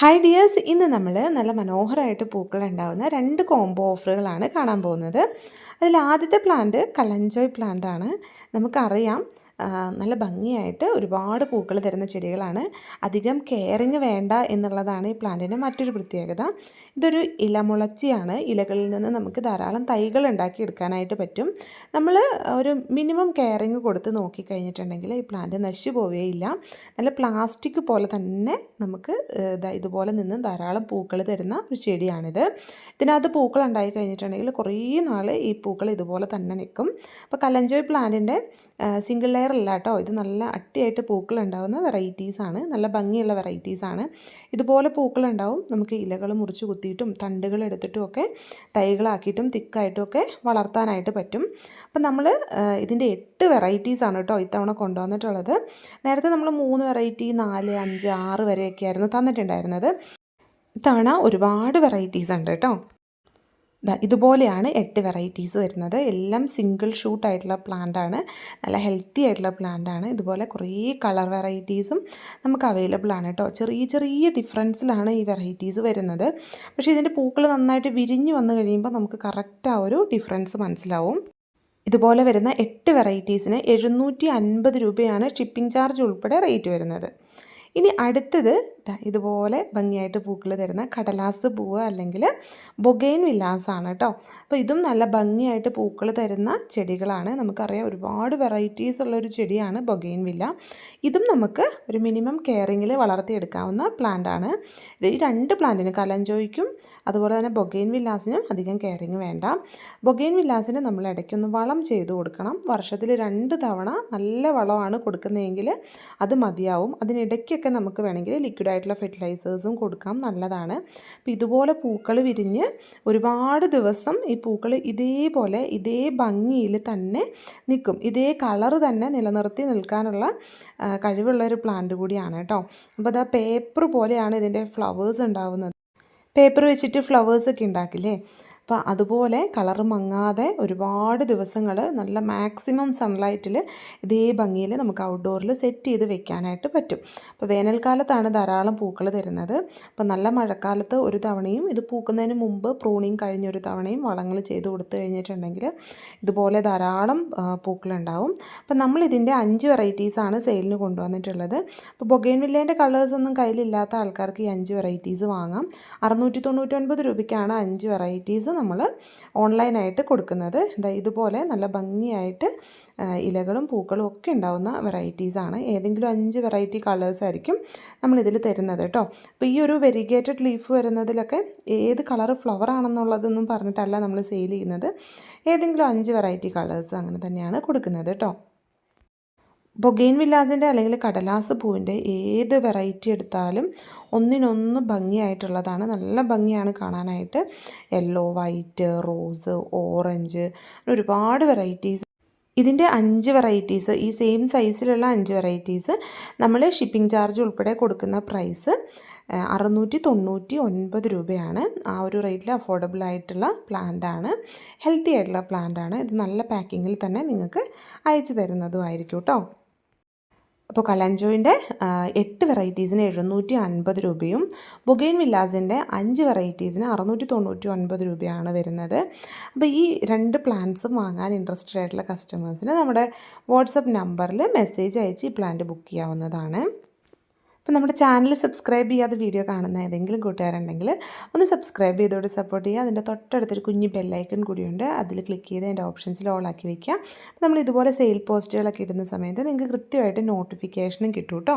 Hi dears ഇന്ന് നമ്മൾ നല്ല മനോഹരമായിട്ട് പൂക്കൾ ഉണ്ടാകുന്ന രണ്ട് കോംബോ ഓഫറുകളാണ് കാണാൻ പോകുന്നത്. അതിൽ ആദ്യത്തെ പ്ലാന്റ് കലഞ്ചോയ് പ്ലാന്റ് ആണ്. നമുക്കറിയാം. നല്ല ഭംഗിയായിട്ട് ഒരുപാട് പൂക്കൾ തരുന്ന ചെടികളാണ്. അധികം കെയറിങ് വേണ്ട എന്നുള്ളതാണ് ഈ പ്ലാന്റിന്റെ മറ്റൊരു പ്രത്യേകത. ഇതൊരു ഇലമുളച്ചിയാണ് ഇലകളിൽ നിന്ന് നമുക്ക് ധാരാളം തൈകൾ ഉണ്ടാക്കിയെടുക്കാനായിട്ട് പറ്റും. നമ്മൾ ഒരു മിനിമം കെയറിങ് കൊടുത്ത് നോക്കിക്കഴിഞ്ഞിട്ടുണ്ടെങ്കിൽ ഈ പ്ലാന്റ് നശിച്ചു പോവുകയില്ല. നല്ല പ്ലാസ്റ്റിക് പോലെ തന്നെ നമുക്ക് ഇതുപോലെ നിന്ന് ധാരാളം പൂക്കൾ തരുന്ന ഒരു ചെടിയാണിത്. ഇതിനകത്ത് പൂക്കൾ ഉണ്ടായി കഴിഞ്ഞിട്ടുണ്ടെങ്കിൽ കുറേ നാൾ ഈ പൂക്കൾ ഇതുപോലെ തന്നെ നിൽക്കും. അപ്പോൾ കലഞ്ചോയ് പ്ലാന്റിന്റെ സിംഗിൾ ലെയർ അല്ല കേട്ടോ. ഇത് നല്ല അട്ടിയായിട്ട് പൂക്കൾ ഉണ്ടാകുന്ന വെറൈറ്റീസ് ആണ്. നല്ല ഭംഗിയുള്ള വെറൈറ്റീസാണ് ഇതുപോലെ പൂക്കൾ ഉണ്ടാവും നമുക്ക് ഇലകൾ മുറിച്ച് കുത്തിയിട്ടും തണ്ടുകൾ എടുത്തിട്ടും ഒക്കെ തൈകളാക്കിയിട്ടും തിക്കായിട്ടും ഒക്കെ വളർത്താനായിട്ട് പറ്റും. അപ്പം നമ്മൾ ഇതിന്റെ എട്ട് വെറൈറ്റീസാണ് കേട്ടോ ഇത്തവണ കൊണ്ടുവന്നിട്ടുള്ളത്. നേരത്തെ നമ്മൾ മൂന്ന് വെറൈറ്റി നാല് അഞ്ച് ആറ് വരെയൊക്കെ ആയിരുന്നു തന്നിട്ടുണ്ടായിരുന്നത്. ഇത്തവണ ഒരുപാട് വെറൈറ്റീസ് ഉണ്ട് കേട്ടോ. ഇതുപോലെയാണ് എട്ട് വെറൈറ്റീസ് വരുന്നത്. എല്ലാം സിംഗിൾ ഷൂട്ട് ആയിട്ടുള്ള പ്ലാന്റ് ആണ്. നല്ല ഹെൽത്തി ആയിട്ടുള്ള പ്ലാന്റാണ് ഇതുപോലെ കുറേ കളർ വെറൈറ്റീസും നമുക്ക് അവൈലബിൾ ആണ് കേട്ടോ ചെറിയ ചെറിയ ഡിഫറൻസിലാണ് ഈ വെറൈറ്റീസ് വരുന്നത്. പക്ഷേ ഇതിന്റെ പൂക്കൾ നന്നായിട്ട് വിരിഞ്ഞു വന്നു കഴിയുമ്പോൾ നമുക്ക് കറക്റ്റ് ആ ഒരു ഡിഫറൻസ് മനസ്സിലാവും. ഇതുപോലെ വരുന്ന എട്ട് വെറൈറ്റീസിന് എഴുന്നൂറ്റി രൂപയാണ് ഷിപ്പിംഗ് ചാർജ് ഉൾപ്പെടെ റേറ്റ് വരുന്നത്. ഇനി അടുത്തത് ഇതുപോലെ ഭംഗിയായിട്ട് പൂക്കൾ തരുന്ന കടലാസ് പൂവ് അല്ലെങ്കിൽ ബൊഗൈൻ വില്ലാസാണ് കേട്ടോ അപ്പോൾ ഇതും നല്ല ഭംഗിയായിട്ട് പൂക്കൾ തരുന്ന ചെടികളാണ്. നമുക്കറിയാം ഒരുപാട് വെറൈറ്റീസ് ഉള്ളൊരു ചെടിയാണ് ബൊഗൈൻ വില്ല. ഇതും നമുക്ക് ഒരു മിനിമം കെയറിങ്ങിൽ വളർത്തിയെടുക്കാവുന്ന പ്ലാന്റാണ് ഈ രണ്ട് പ്ലാന്റിന് കലഞ്ചോയ്ക്കും അതുപോലെ തന്നെ ബൊഗൈൻ വില്ലാസിനും അധികം കെയറിങ് വേണ്ട. ബൊഗൈൻ വില്ലാസിന് നമ്മൾ ഇടയ്ക്കൊന്ന് വളം ചെയ്തു കൊടുക്കണം. വർഷത്തിൽ രണ്ട് തവണ നല്ല വളമാണ് കൊടുക്കുന്നതെങ്കിൽ അത് മതിയാവും. അതിനിടയ്ക്കൊക്കെ നമുക്ക് വേണമെങ്കിൽ ലിക്വിഡ് ആയിട്ടുള്ള ഫെർട്ടിലൈസേഴ്സും കൊടുക്കാം നല്ലതാണ്. അപ്പോൾ ഇതുപോലെ പൂക്കൾ വിരിഞ്ഞ് ഒരുപാട് ദിവസം ഈ പൂക്കൾ ഇതേപോലെ ഇതേ ഭംഗിയിൽ തന്നെ നിൽക്കും. ഇതേ കളർ തന്നെ നിലനിർത്തി നിൽക്കാനുള്ള കഴിവുള്ള ഒരു പ്ലാന്റ് കൂടിയാണ് കേട്ടോ. അപ്പോൾ അതാ പേപ്പർ പോലെയാണ് ഇതിന്റെ ഫ്ലവേഴ്സ് ഉണ്ടാവുന്നത്. പേപ്പർ വെച്ചിട്ട് ഫ്ലവേഴ്സൊക്കെ ഉണ്ടാക്കില്ലേ? അപ്പോൾ അതുപോലെ കളർ മങ്ങാതെ ഒരുപാട് ദിവസങ്ങൾ നല്ല മാക്സിമം സൺലൈറ്റിൽ ഇതേ ഭംഗിയിൽ നമുക്ക് ഔട്ട്ഡോറിൽ സെറ്റ് ചെയ്ത് വെക്കാനായിട്ട് പറ്റും. അപ്പോൾ വേനൽക്കാലത്താണ് ധാരാളം പൂക്കൾ തരുന്നത്. അപ്പോൾ നല്ല മഴക്കാലത്ത് ഒരു തവണയും ഇത് പൂക്കുന്നതിന് മുമ്പ് പ്രൂണിങ് കഴിഞ്ഞൊരു തവണയും വളങ്ങൾ ചെയ്ത് കൊടുത്തു കഴിഞ്ഞിട്ടുണ്ടെങ്കിൽ ഇതുപോലെ ധാരാളം പൂക്കളുണ്ടാവും. അപ്പോൾ നമ്മൾ ഇതിന്റെ അഞ്ച് വെറൈറ്റീസാണ് സെയിലിന് കൊണ്ടുവന്നിട്ടുള്ളത്. അപ്പോൾ ബൊഗൈൻ വില്ലേന്റെ കളേഴ്സ് ഒന്നും കയ്യിലില്ലാത്ത ആൾക്കാർക്ക് ഈ അഞ്ച് വെറൈറ്റീസ് വാങ്ങാം. അറുന്നൂറ്റി തൊണ്ണൂറ്റൊൻപത് രൂപയ്ക്കാണ് അഞ്ച് വെറൈറ്റീസ് നമ്മൾ ഓൺലൈനായിട്ട് കൊടുക്കുന്നത്. ഇതുപോലെ നല്ല ഭംഗിയായിട്ട് ഇലകളും പൂക്കളും ഒക്കെ ഉണ്ടാവുന്ന വെറൈറ്റീസാണ് ഏതെങ്കിലും അഞ്ച് വെറൈറ്റി കളേഴ്സ് ആയിരിക്കും നമ്മളിതിൽ തരുന്നത് കേട്ടോ അപ്പോൾ ഈ ഒരു വെരിഗേറ്റഡ് ലീഫ് വരുന്നതിലൊക്കെ ഏത് കളർ ഫ്ലവർ ആണെന്നുള്ളതൊന്നും പറഞ്ഞിട്ടല്ല നമ്മൾ സെയിൽ ചെയ്യുന്നത്. ഏതെങ്കിലും അഞ്ച് വെറൈറ്റി കളേഴ്സ് അങ്ങനെ തന്നെയാണ് കൊടുക്കുന്നത് കേട്ടോ ബൊഗെയിൻ വില്ലാസിന്റെ അല്ലെങ്കിൽ കടലാസ് പൂവിന്റെ ഏത് വെറൈറ്റി എടുത്താലും ഒന്നിനൊന്ന് ഭംഗിയായിട്ടുള്ളതാണ്. നല്ല ഭംഗിയാണ് കാണാനായിട്ട്. യെല്ലോ വൈറ്റ് റോസ് ഓറഞ്ച് ഒരുപാട് വെറൈറ്റീസ്. ഇതിന്റെ അഞ്ച് വെറൈറ്റീസ് ഈ സെയിം സൈസിലുള്ള അഞ്ച് വെറൈറ്റീസ് നമ്മൾ ഷിപ്പിംഗ് ചാർജ് ഉൾപ്പെടെ കൊടുക്കുന്ന പ്രൈസ് അറുന്നൂറ്റി തൊണ്ണൂറ്റി ഒൻപത് രൂപയാണ്. ആ ഒരു റേറ്റിൽ അഫോർഡബിൾ ആയിട്ടുള്ള പ്ലാന്റ് ആണ്. ഹെൽത്തി ആയിട്ടുള്ള പ്ലാന്റ് ആണ്. ഇത് നല്ല പാക്കിങ്ങിൽ തന്നെ നിങ്ങൾക്ക് അയച്ചു തരുന്നതുമായിരിക്കും കേട്ടോ. അപ്പോൾ കലഞ്ചോയിന്റെ എട്ട് വെറൈറ്റീസിന് എഴുന്നൂറ്റി അൻപത് രൂപയും ബുഗൈൻ വില്ലാസിന്റെ അഞ്ച് വെറൈറ്റീസിന് അറുന്നൂറ്റി തൊണ്ണൂറ്റി ഒൻപത് രൂപയാണ് വരുന്നത്. അപ്പോൾ ഈ രണ്ട് പ്ലാന്റ്സും വാങ്ങാൻ ഇൻട്രസ്റ്റഡ് ആയിട്ടുള്ള കസ്റ്റമേഴ്സിന് നമ്മുടെ വാട്സപ്പ് നമ്പറിൽ മെസ്സേജ് അയച്ച് ഈ പ്ലാന്റ് ബുക്ക് ചെയ്യാവുന്നതാണ്. അപ്പോൾ നമ്മുടെ ചാനൽ സബ്സ്ക്രൈബ് ചെയ്യാതെ വീഡിയോ കാണുന്ന ഏതെങ്കിലും കൂട്ടുകാരുണ്ടെങ്കിൽ ഒന്ന് സബ്സ്ക്രൈബ് ചെയ്തോട് സപ്പോർട്ട് ചെയ്യുക. അതിന്റെ തൊട്ടടുത്തൊരു കുഞ്ഞ് ബെല്ലൈക്കൺ കൂടിയുണ്ട്. അതിൽ ക്ലിക്ക് ചെയ്ത് അതിന്റെ ഓപ്ഷൻസിൽ ഓളാക്കി വയ്ക്കുക അപ്പോൾ നമ്മൾ ഇതുപോലെ സെയിൽ പോസ്റ്റുകളൊക്കെ ഇടുന്ന സമയത്ത് നിങ്ങൾക്ക് കൃത്യമായിട്ട് നോട്ടിഫിക്കേഷനും കിട്ടും കേട്ടോ.